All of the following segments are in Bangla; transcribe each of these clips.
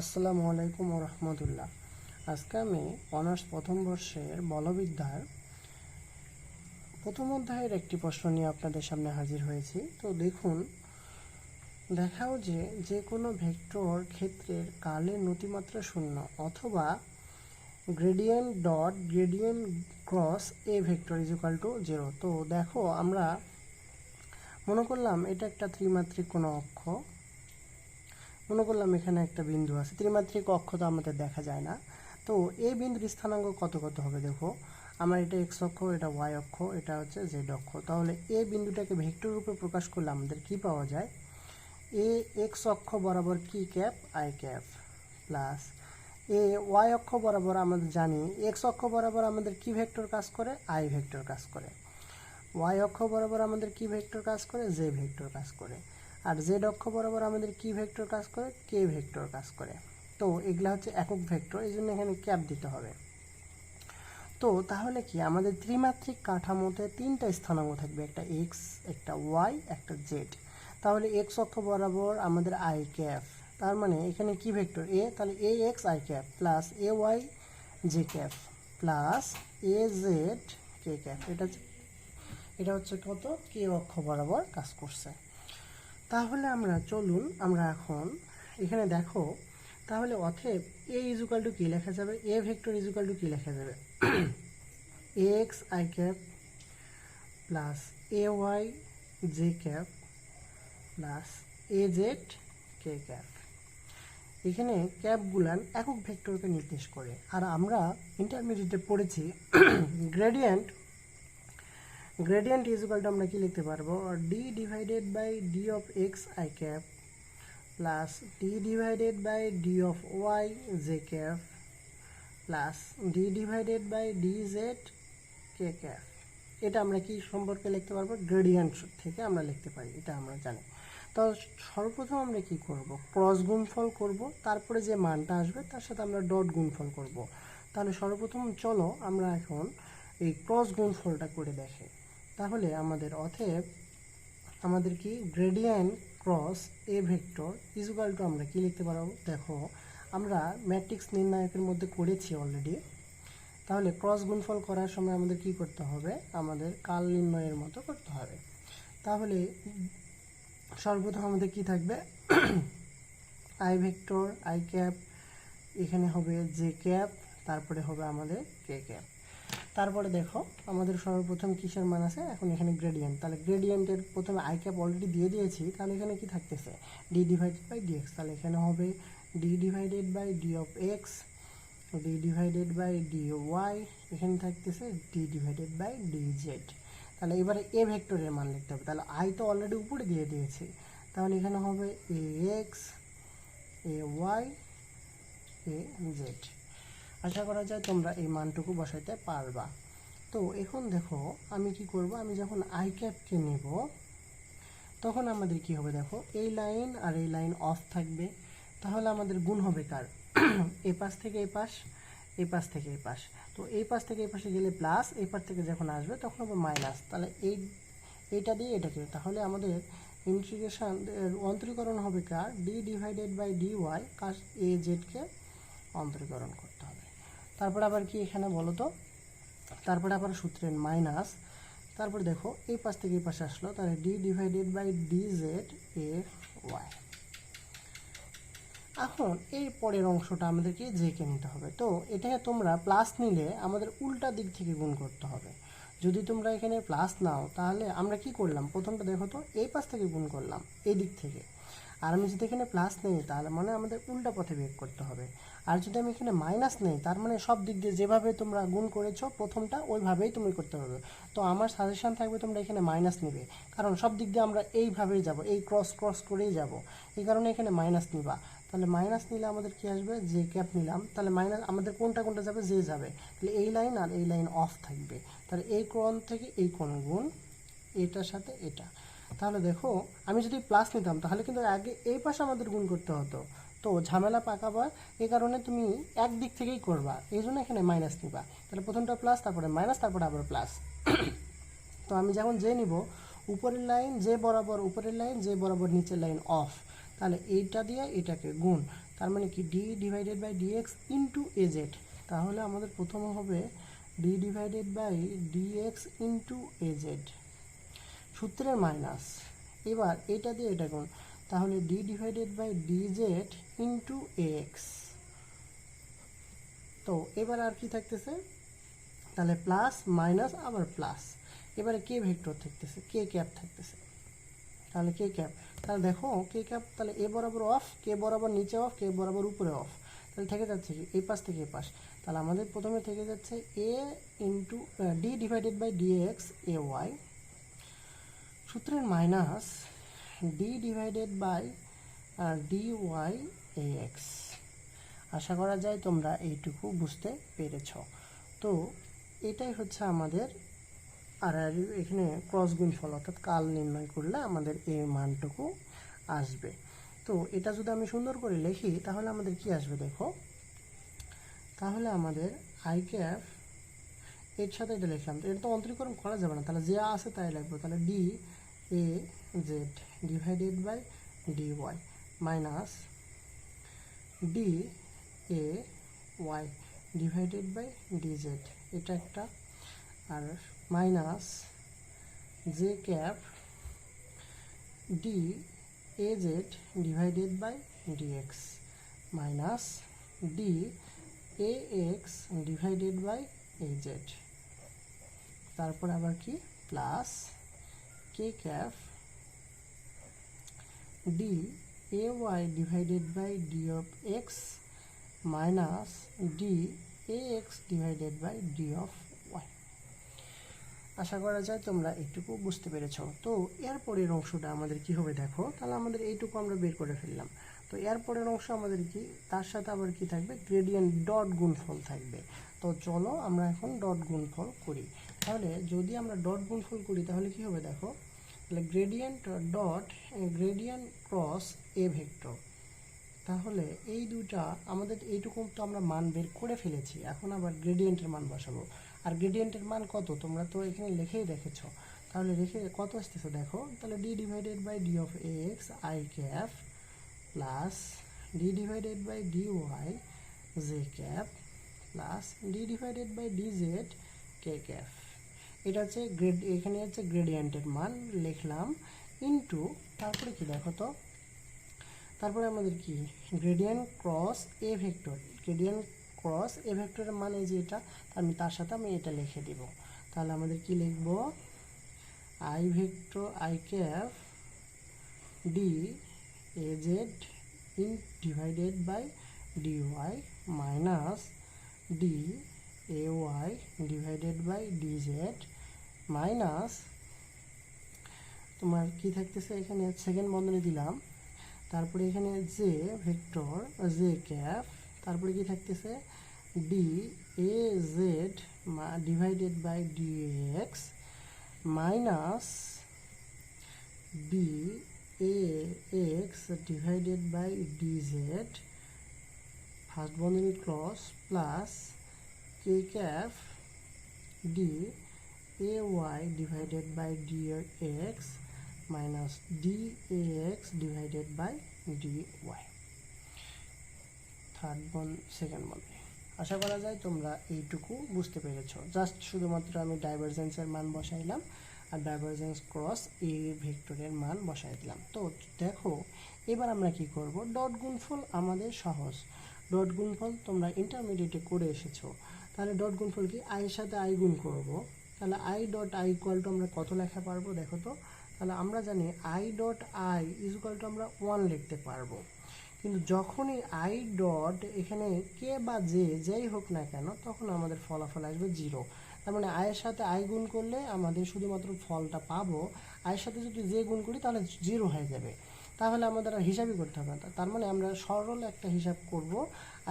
আসসালামু আলাইকুম রহমতুল্লাহ। আজকে আমি অনার্স প্রথম বর্ষের বলবিদ্যার প্রথম অধ্যায়ের একটি প্রশ্ন নিয়ে আপনাদের সামনে হাজির হয়েছি। তো দেখুন, দেখাও যে যে কোনো ভেক্টর ক্ষেত্রের কালের নতিমাত্রা শূন্য অথবা gradient dot gradient cross A vector is equal to zero তো দেখো, আমরা মনে করলাম এটা একটা ত্রিমাত্রিক কোনো অক্ষ। মনে করলাম এখানে একটা বিন্দু আছে। ত্রিমাত্রিক অক্ষ তো আমাদের দেখা যায় না। তো এই বিন্দুর স্থানাঙ্ক কত কত হবে দেখো? আমার এটা এক্স অক্ষ, এটা ওয়াই অক্ষ, এটা হচ্ছে জেড অক্ষ। তাহলে এই বিন্দুটাকে ভেক্টর রূপে প্রকাশ করলে আমাদের কি পাওয়া যায়? এ এক্স অক্ষ বরাবর কি cap? I cap plus A Y অক্ষ বরাবর আমাদের জানি এক্স অক্ষ বরাবর আমাদের কি ভেক্টর কাজ করে? আই ভেক্টর কাজ করে। ওয়াই অক্ষ বরাবর আমাদের কি ভেক্টর কাজ করে? জে ভেক্টর কাজ করে। আর জেড অক্ষ বরাবর আমাদের কি ভেক্টর কাজ করে? কে ভেক্টর কাজ করে। তো এগুলা হচ্ছে একক ভেক্টর এই জন্য এখানে ক্যাপ দিতে হবে। তো তাহলে কি? আমাদের ত্রিমাত্রিক কাঠামোতে তিনটা স্থানাঙ্ক থাকবে, একটা এক্স একটা ওয়াই একটা জেড তাহলে এক্স অক্ষ বরাবর আমাদের আই ক্যাপ। তার মানে এখানে কি ভেক্টর? এ তাহলে A X I cap plus A Y J cap plus A Z K cap. এটা এটা হচ্ছে কত? কে অক্ষ বরাবর কাজ করছে। তাহলে আমরা চলুন, আমরা এখন এখানে দেখো, তাহলে অথেব এ ইজুকাল টু কী লেখা যাবে? A vector is equal to কী লেখা যাবে? X I cap plus A Y J cap plus A Z K cap এখানে ক্যাপগুলান একক ভেক্টরকে নির্দেশ করে। আর আমরা ইন্টারমিডিয়েটে পড়েছি gradient gradient is equal to আমরা কি লিখতে পারব? D divided by D of X I cap plus D divided by D of Y J cap plus D divided by D Z K cap এটা আমরা কি সম্পর্কে লিখতে পারব? গ্রেডিয়েন্ট থেকে আমরা লিখতে পারি, এটা আমরা জানি। তো সর্বপ্রথম আমরা কি করব? ক্রস গুণফল করব, তারপরে যে মানটা আসবে তার সাথে আমরা ডট গুণফল করব। তাহলে সর্বপ্রথম চলো আমরা এখন এই ক্রস গুণফলটা করে দেখি। তাহলে আমাদের অথেব আমাদের কি gradient cross A vector is equal to আমরা কি লিখতে পারব? দেখো, আমরা ম্যাট্রিক্স নির্ণায়কের মধ্যে করেছি অলরেডি তাহলে ক্রস গুণফল করার সময় আমাদের কি করতে হবে? আমাদের কাল নির্ণয়ের মতো করতে হবে। তাহলে সর্বপ্রথম আমাদের কি থাকবে? আই ভেক্টর আই ক্যাপ এখানে হবে জে ক্যাপ তারপরে হবে আমাদের কে ক্যাপ তারপরে দেখো, আমাদের সর্বপ্রথম কিসের মান আছে? এখন এখানে গ্রেডিয়েন্ট তাহলে গ্রেডিয়েন্টের প্রথমে আই ক্যাপ অলরেডি দিয়ে দিয়েছি, তাহলে এখানে কি থাকতেছে? D divided by D X তাহলে এখানে হবে D divided by D of X D divided by D Y এখানে থাকতেছে D divided by D Z তাহলে এবারে এ ভেক্টরের মান লিখতে হবে। তাহলে আই তো অলরেডি উপরে দিয়ে দিয়েছি। তাহলে এখানে হবে A X A Y A Z আশা করা যায় তোমরা এই মানটুকু বসাইতে পারবা। তো এখন দেখো, আমি কি করব? আমি যখন আই ক্যাপকে নেব, তখন আমাদের কি হবে দেখো? এই লাইন আর এই লাইন অফ থাকবে। তাহলে আমাদের গুণ হবে কার? এ পাশ থেকে এ পাশ এই পাশ থেকে এই পাশ। তো এই পাশ থেকে এই পাশে গেলে প্লাস এই পাশ থেকে যখন আসবে তখন হবে মাইনাস তাহলে এই, এইটা দিয়ে এটাকে, তাহলে আমাদের ইন্টিগ্রেশন অন্তরীকরণ হবে কার? D divided by D Y কাজ এ জেডকে অন্তরীকরণ হবে তারপরে আবার কি এখানে বলো তো? তারপরে আবার সূত্রের মাইনাস তারপরে দেখো, এই পাশ থেকে এই পাশে আসলো, তাহলে D divided by D Z A Y এখন এই পরের অংশটা আমাদেরকে জেকে নিতে হবে। তো এটাকে তোমরা প্লাস নিলে আমাদের উল্টা দিক থেকে গুণ করতে হবে। যদি তোমরা এখানে প্লাস নাও, তাহলে আমরা কি করলাম? প্রথমটা দেখো তো, এই পাশ থেকে গুণ করলাম, এই দিক থেকে। আর আমি যদি এখানে প্লাস নেই, তাহলে মানে আমাদের উল্টা পথে বের করতে হবে। আর যদি আমি এখানে মাইনাস নেই, তার মানে সব দিক দিয়ে যেভাবে তোমরা গুণ করেছ প্রথমটা ওইভাবেই তুমি করতে হবে তো আমার সাজেশন থাকবে তোমরা এখানে মাইনাস নেবে। কারণ সব দিক দিয়ে আমরা এইভাবেই যাব, এই ক্রস ক্রস করেই যাব। এই কারণে এখানে মাইনাস নিবা। তাহলে মাইনাস নিলে আমাদের কি আসবে? যে ক্যাপ নিলাম। তাহলে মাইনাস আমাদের কোনটা কোনটা যাবে? যে যাবে। তাহলে এই লাইন আর এই লাইন অফ থাকবে। তাহলে এই কোণ থেকে এই কোণ গুণ এটার সাথে এটা। তাহলে দেখো, আমি যদি প্লাস নিতাম, তাহলে কিন্তু আগে এই পাশে আমাদের গুণ করতে হতো। তো ঝামেলা পাকাবার এই কারণে তুমি এক দিক থেকেই করবা, এই জন্য এখানে মাইনাস নিবা। তাহলে প্রথমটা প্লাস তারপরে মাইনাস তারপরে আবার প্লাস তো আমি যখন যে নিব, উপরের লাইন যে বরাবর, উপরের লাইন যে বরাবর নিচের লাইন অফ তাহলে এইটা দিয়ে এটাকে গুণ। তার মানে কি? D divided by D X into A Z তাহলে আমাদের প্রথম হবে D divided by D X into A Z সূত্রের মাইনাস এবার এটা দিয়ে এটা গুণ। তাহলে D divided by D Z into X তো এবার আর কি থাকতেছে? তাহলে প্লাস মাইনাস আবার প্লাস এবারে কে ভেক্টর থাকতেছে কে ক্যাপ থাকতেছে। তাহলে কে ক্যাপ। তাহলে দেখো কে ক্যাপ তাহলে এ বরাবর অফ কে বরাবর নিচে অফ কে বরাবর উপরে অফ তাহলে থেকে যাচ্ছে কি? এই পাশ থেকে এ পাশ। তাহলে আমাদের প্রথমে থেকে যাচ্ছে A into D divided by D X A Y সূত্রের minus D divided by D Y A X আশা করা যায় তোমরা এইটুকু বুঝতে পেরেছ। তো, এটাই হচ্ছে আমাদের আর আর এখানে ক্রস গুণফল, অর্থাৎ কাল নির্ণয় করলে আমাদের এই মানটুকু আসবে। তো, এটা যদি আমি সুন্দর করে লিখি, তাহলে আমাদের কি আসবে দেখো? তাহলে আমাদের আই ক্যাফ এর সাথে এটা লিখলাম। তো এটা তো অন্তরীকরণ করা যাবে না, তাহলে যা আছে তাই লিখব। তাহলে D A Z divided by D Y minus D A Y divided by D Z এটা একটা আর minus J cap D A Z divided by D X minus D A X divided by A Z তারপর আবার কি? Plus K cap D A Y divided by D of X minus D A X divided by D of Y আশা করা যায় তোমরা এইটুকু বুঝতে পেরেছ। তো এর পরের অংশটা আমাদের কি হবে দেখো? তাহলে আমাদের এইটুকু আমরা বের করে ফেললাম। তো এর পরের অংশ আমাদের কি? তার সাথে আবার কি থাকবে? গ্রেডিয়েন্ট ডট গুণফল থাকবে। তো চলো আমরা এখন ডট গুণফল করি। তাহলে যদি আমরা ডট গুণফল করি, তাহলে কি হবে দেখো? তাহলে gradient dot gradient cross A vector তাহলে এই দুটা আমাদের এইটুকু তো আমরা মান বের করে ফেলেছি, এখন আবার গ্রেডিয়েন্টের মান বসাবো। আর গ্রেডিয়েন্টের মান কত? তোমরা তো এখানে লিখেই রেখেছো। তাহলে রেখে কত আসতেছে দেখো? তাহলে D divided by D of X I cap plus D divided by D Y J cap plus D divided by D Z K cap এটা হচ্ছে গ্রেড এখানে হচ্ছে গ্রেডিয়েন্টের মান লিখলাম ইনটু তারপরে কি দেখো তো? তারপরে আমাদের কি? Gradient cross A vector gradient cross A ভেক্টরের মানে যে এটা, আমি তার সাথে আমি এটা লিখে দিব। তাহলে আমাদের কি লিখব? I vector I cap D A Z in divided by D Y minus D A Y divided by D Z minus, তোমার কি থাকতেছে এখানে? সেকেন্ড বন্ধনী দিলাম। তারপরে এখানে জে ভেক্টর জে ক্যাপ তারপরে কি থাকতেছে? D A Z divided by D X minus D A X divided by D Z first বন্ধনী cross plus K cap D X minus D A X divided by D Y third বন সেকেন্ড বন্ধে আশা করা যায় তোমরা এইটুকু বুঝতে পেরেছ। জাস্ট শুধুমাত্র আমি ডাইভারজেন্সের মান বসাইলাম আর ডাইভারজেন্স ক্রস এ ভেক্টরের মান বসাই দিলাম। তো দেখো, এবার আমরা কি করব? ডট গুণফল আমাদের সহজ। ডট গুণফল তোমরা ইন্টারমিডিয়েটে করে এসেছ। তাহলে ডট গুণফল কি? আইয়ের সাথে আই গুণ করব। তাহলে I dot I equal to আমরা কত লেখা পারব? দেখো তো। তাহলে আমরা জানি I dot I is equal to আমরা ওয়ান লিখতে পারব। কিন্তু যখনই আই ডট এখানে কে বা যে যেই হোক না কেন, তখন আমাদের ফলাফল আসবে জিরো তার মানে আয়ের সাথে আই গুণ করলে আমাদের শুধুমাত্র ফলটা পাবো। আয়ের সাথে যদি যে গুণ করি, তাহলে জিরো হয়ে যাবে। তাহলে আমাদের আর হিসাবই করতে হবে না। তার মানে আমরা সরল একটা হিসাব করব,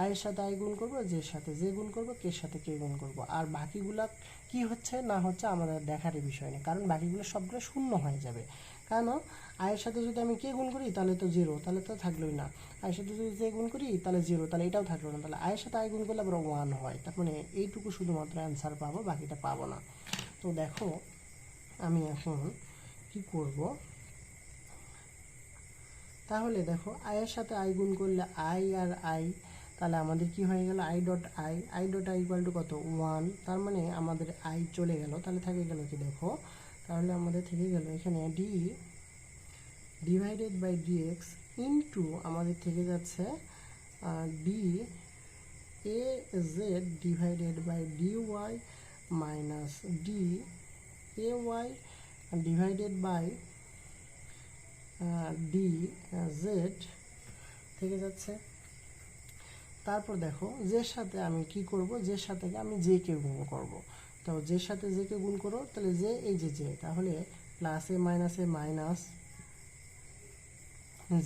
আয়ের সাথে আই গুণ করব, জের সাথে যে গুণ করব, কের সাথে কে গুণ করব। আর বাকিগুলা কি হচ্ছে না হচ্ছে আমাদের দেখারই বিষয় নেই, কারণ বাকিগুলো সবগুলো শূন্য হয়ে যাবে। কেন? আয়ের সাথে যদি আমি কে গুণ করি, তাহলে তো জিরো তাহলে তো থাকলোই না। আয়ের সাথে যদি যে গুণ করি, তাহলে জিরো তাহলে এটাও থাকল না। তাহলে আয়ের সাথে আয় গুণ করলে আবার ওয়ান হয়, তার মানে এইটুকু শুধুমাত্র অ্যান্সার পাবো, বাকিটা পাবো না। তো দেখো, আমি এখন কি করব? তাহলে দেখো আয়ের সাথে আই গুণ করলে আই আর আই তাহলে আমাদের কি হয়ে গেল? I dot I I dot I equal to কত? ওয়ান তার মানে আমাদের আই চলে গেল। তাহলে থেকে গেল কি দেখো? তাহলে আমাদের থেকে গেল এখানে D divided by D D X into আমাদের থেকে যাচ্ছে D A Z divided by D Y minus D A Y divided by D Z থেকে যাচ্ছে। তারপর দেখো যের সাথে আমি কি করব? যের সাথে আমি জে কে গুণ করব। তো যের সাথে জে কে গুণ করো, তাহলে জে এই যে জে তাহলে plus minus minus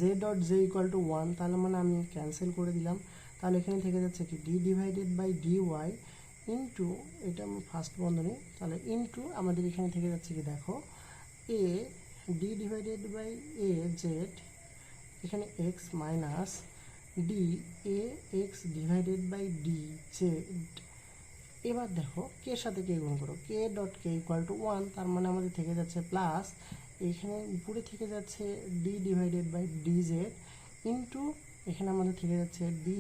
J dot J equal to one তাহলে মানে আমি ক্যান্সেল করে দিলাম। তাহলে এখানে থেকে যাচ্ছে কি? D divided by D Y into এটা ফার্স্ট বন্ধনী, তাহলে ইন্টু আমাদের এখানে থেকে যাচ্ছে কি দেখো? A D divided by A Z এখানে X minus D A X divided by D Z এবার দেখো কে সাথে কে গুণ করো। K dot K equal to one তার মানে আমাদের থেকে যাচ্ছে প্লাস এখানে উপরে থেকে যাচ্ছে D divided by D Z into এখানে আমাদের থেকে যাচ্ছে D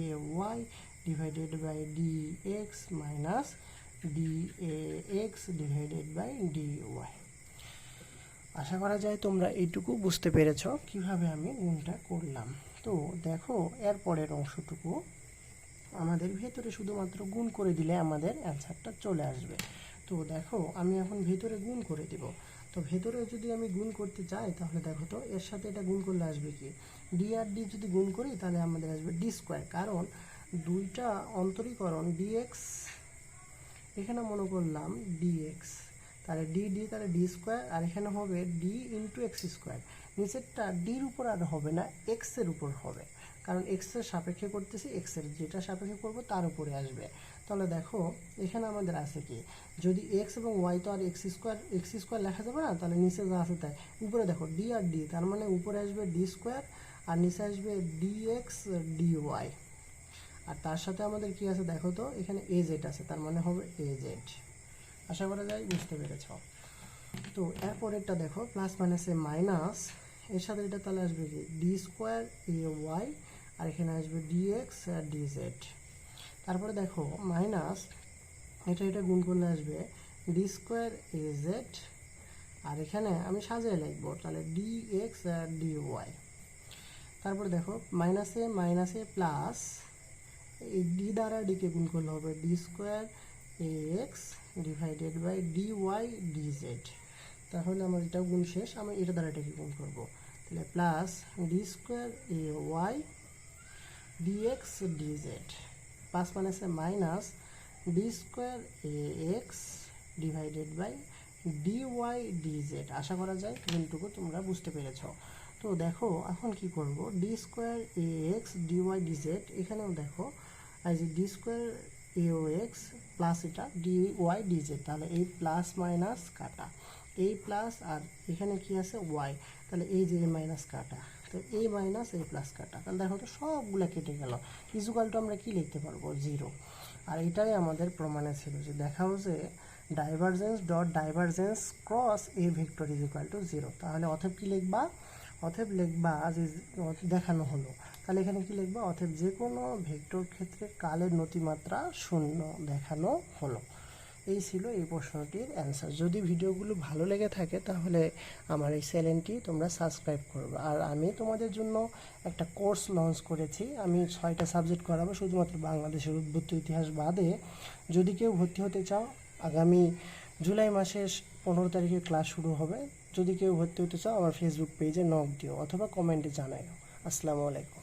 A Y divided by D X minus D A X divided by D Y আশা করা যায় তোমরা এইটুকু বুঝতে পেরেছ কীভাবে আমি গুণটা করলাম। তো দেখো, এর পরের অংশটুকু আমাদের ভেতরে শুধুমাত্র গুণ করে দিলে আমাদের অ্যান্সারটা চলে আসবে। তো দেখো, আমি এখন ভেতরে গুণ করে দিব। তো ভেতরে যদি আমি গুণ করতে চাই, তাহলে দেখো তো, এর সাথে এটা গুণ করলে আসবে কি? ডি আর ডি যদি গুণ করি, তাহলে আমাদের আসবে ডি স্কোয়ার কারণ দুইটা অন্তরীকরণ ডিএক্স এখানে মনে করলাম ডিএক্স তাহলে ডি ডি তাহলে ডি স্কোয়ার আর এখানে হবে ডি ইন্টু এক্স স্কোয়ার নিচেরটা ডির উপর আর হবে না এক্সের উপর হবে। কারণ এক্সের সাপেক্ষে করতেছি এক্সের যেটা সাপেক্ষে করব তার উপরে আসবে। তাহলে দেখো, এখানে আমাদের আছে কি? যদি এক্স এবং ওয়াই তো আর এক্স স্কোয়ার এক্স স্কোয়ার লেখা যাবে না, তাহলে নিচে যা আছে তাই। উপরে দেখো ডি আর ডি তার মানে উপরে আসবে ডি স্কোয়ার আর নিচে আসবে ডি এক্স ডি ওয়াই আর তার সাথে আমাদের কি আছে দেখো তো? এখানে এ জেড আছে, তার মানে হবে এ জেড আশা করা যায় বুঝতে পেরেছ। তো এরপরেরটা দেখো প্লাস মাইনাসে মাইনাস এর সাথে এটা তাহলে আসবে কি? ডি স্কোয়ার এ ওয়াই আর এখানে আসবে ডি এক্স আর ডি জেড তারপরে দেখো মাইনাস এটা এটা গুণ করলে আসবে ডি স্কোয়ার এ জেড আর এখানে আমি সাজিয়ে লিখব, তাহলে ডি এক্স আর ডি ওয়াই তারপরে দেখো মাইনাসে মাইনাসে প্লাস এই ডি দ্বারা ডিকে গুণ করলে হবে D square A X divided by D Y D Z তাহলে আমার এটা গুণ শেষ, আমি এটা দ্বারা এটাকে গুণ করব। তাহলে plus D square A Y D X D Z plus মানে আছে minus D square A X divided by D Y D Z আশা করা যায় কিন্তু তোমরা বুঝতে পেরেছ। তো দেখো, এখন কি করব? D square A X D Y D Z এখানেও দেখো আর যে ডি স্কোয়ার এ ও এক্স প্লাস এটা ডি ওয়াই ডি জেড তাহলে এই প্লাস মাইনাস কাটা। এই প্লাস আর এখানে কি আছে? ওয়াই তাহলে এই যে মাইনাস কাটা। তো এই মাইনাস এই প্লাস কাটা। তাহলে দেখো তো সবগুলো কেটে গেল। ইজুকালটা আমরা কি লিখতে পারব? জিরো আর এটাই আমাদের প্রমাণে ছিল যে দেখাও যে divergence dot divergence cross A vector is to zero তাহলে অথব কি লিখবা? অথব লিখবা যে দেখানো হলো। তাহলে এখানে কি লিখব? অথব যে কোনো ভেক্টর ক্ষেত্রে কালের নতিমাত্রা শূন্য দেখানো হলো। এই ছিল এই প্রশ্নটির অ্যান্সার যদি ভিডিওগুলো ভালো লেগে থাকে, তাহলে আমার এই চ্যানেলটি তোমরা সাবস্ক্রাইব করবে। আর আমি তোমাদের জন্য একটা কোর্স লঞ্চ করেছি। আমি ছয়টা সাবজেক্ট করাবো, শুধুমাত্র বাংলাদেশের উদ্ভূত ইতিহাস বাদে। যদি কেউ ভর্তি হতে চাও, আগামী জুলাই মাসের পনেরো তারিখে ক্লাস শুরু হবে। যদি কেউ ভর্তি হতে চাও, আমার ফেসবুক পেজে নক দিও অথবা কমেন্টে জানাও আসসালামু আলাইকুম।